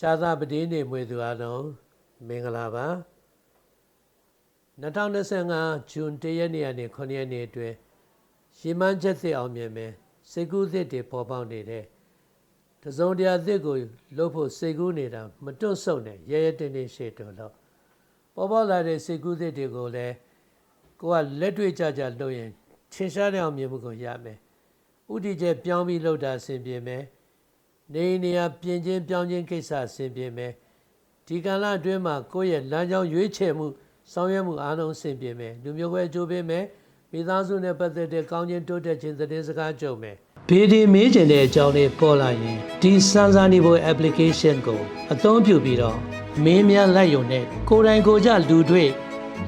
ရှားသာပတိနေမွေသူအလုံးမင်္ဂလာပါ2025ဇွန်1ရက်နေ့ကနေ9ရက်နေ့အတွင်းရှီမန်းချက်သစ်အောင်မြင်မယ်စိတ်ကူးသစ်တွေပေါ်ပေါက်နေတဲ့တစုံတရာသစ်ကိုလှုပ်ဖို့စိတ်ကူးနေတာမတွန့်ဆုတ်နဲ့ရဲရဲတင်းတင်းရှေ့တော်တော့ပေါ်ပေါက်လာတဲ့စိတ်ကူးသစ်တွေကိုလည်းကိုကလက်တွေ့ကြကြလုပ်ရင်ထင်ရှားတဲ့အောင်မြင်မှုကိုရမယ်ဥတီကျပြောင်းပြီးလှုပ်တာအဆင်ပြေမယ် နေနေရပြင်ချင်းပြောင်းချင်းကိစ္စအဆင်ပြေမယ်ဒီကာလအတွင်းမှာကိုယ့်ရဲ့လမ်းကြောင်းရွေးချယ်မှုဆောင်ရွက်မှုအားလုံးအဆင်ပြေမယ်လူမျိုးပဲအကျိုးပေးမယ်မိသားစုနဲ့ပတ်သက်တဲ့ကောင်းခြင်းတိုးတက်ခြင်းသတင်းစကားကြုံမယ်ဘေဒီမေးချင်တဲ့အကြောင်းလေးပေါ်လာရင်ဒီစမ်းစာနေဖို့ application ကိုအသုံးပြုပြီးတော့မင်းများလိုက်ရုံနဲ့ကိုယ်တိုင်ကိုယ်ကျလူတွေ့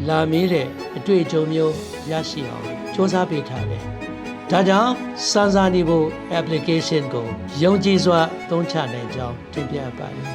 လာမေးတဲ့အတွေ့အကြုံမျိုးရရှိအောင်စ조사ပေးထားတယ် ဒါကြောင့်စမ်းစာနေဖို့ application ကိုယုံကြည်စွာသုံးချနိုင်ကြောင်းတင်ပြပါတယ်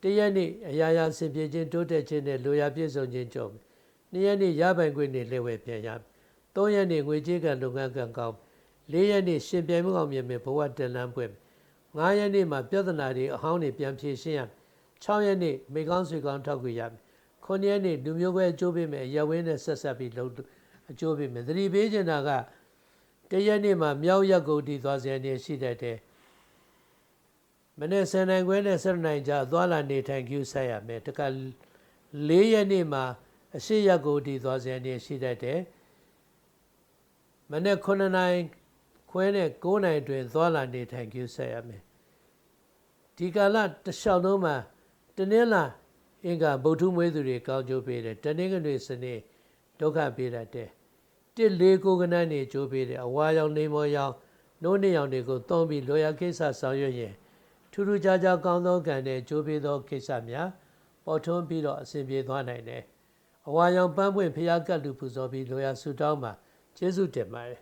။တရက်နေ့အရာရာဆင်ပြေခြင်းတိုးတက်ခြင်းနဲ့လိုရာပြည့်စုံခြင်းကြုံမယ်။နှစ်ရက်နေ့ရပိုင်ခွင့်နဲ့လက်ဝဲပြန်ရမယ်။သုံးရက်နေ့ငွေကြေးကလုပ်ငန်းကံကောင်းမယ်။လေးရက်နေ့ရှင်ပြိုင်မှုအောင်မြင်မယ်ဘဝတလန်းပွင့်မယ်။ငါးရက်နေ့မှာပြဿနာတွေအဟောင်းတွေပြန်ဖြေရှင်းရမယ်။6ရက်နေ့မိကောင်းဆွေကောင်းထောက်ခွေရမယ်။ 9ရက်နေ့လူမျိုးပဲအကျိုးပေးမယ်ရဝင်းနဲ့ဆက်ဆက်ပြီးလုပ်အကျိုးပေးမယ်သတိပေးချင်တာကတရက်နေ့မှာမြောက်ရက်ကုန်တည်သွားစရာနေရှိတတ်တယ်မနေ့10နိုင်ခွဲနဲ့7နိုင်ကြာသွားလာနေထိုင်ကျူးဆက်ရမယ်တက၄ရက်နေ့မှာအရှိရက်ကုန်တည်သွားစရာနေရှိတတ်တယ်မနေ့9နိုင်ခွဲနဲ့9နိုင်တွင်သွားလာနေထိုင်ကျူးဆက်ရမယ်ဒီကာလတစ်လျှောက်လုံးမှာတနင်္လာ အင်္ဂါဗုဒ္ဓမွေးသူတွေကောင်းကျိုးပေးတယ်တနင်္ဂနွေစနေဒုက္ခပေးတတ်တယ်တစ်လေးကိုကနန်းနေကျိုးပေးတယ်အဝါရောင်နေမောရောင်နိုးနေရောင်တွေကိုသုံးပြီးလောရကိစ္စဆောင်ရွက်ရင်ထူးထူးခြားခြားကောင်းသောကံနဲ့ကျိုးပေးသောကိစ္စများပေါ်ထွန်းပြီးတော့အစဉ်ပြေသွားနိုင်တယ်အဝါရောင်ပန်းပွင့်ဖျားကတ်လူပူဇော်ပြီးလောရဆူတောင်းမှာကျေးဇူးတင်ပါတယ်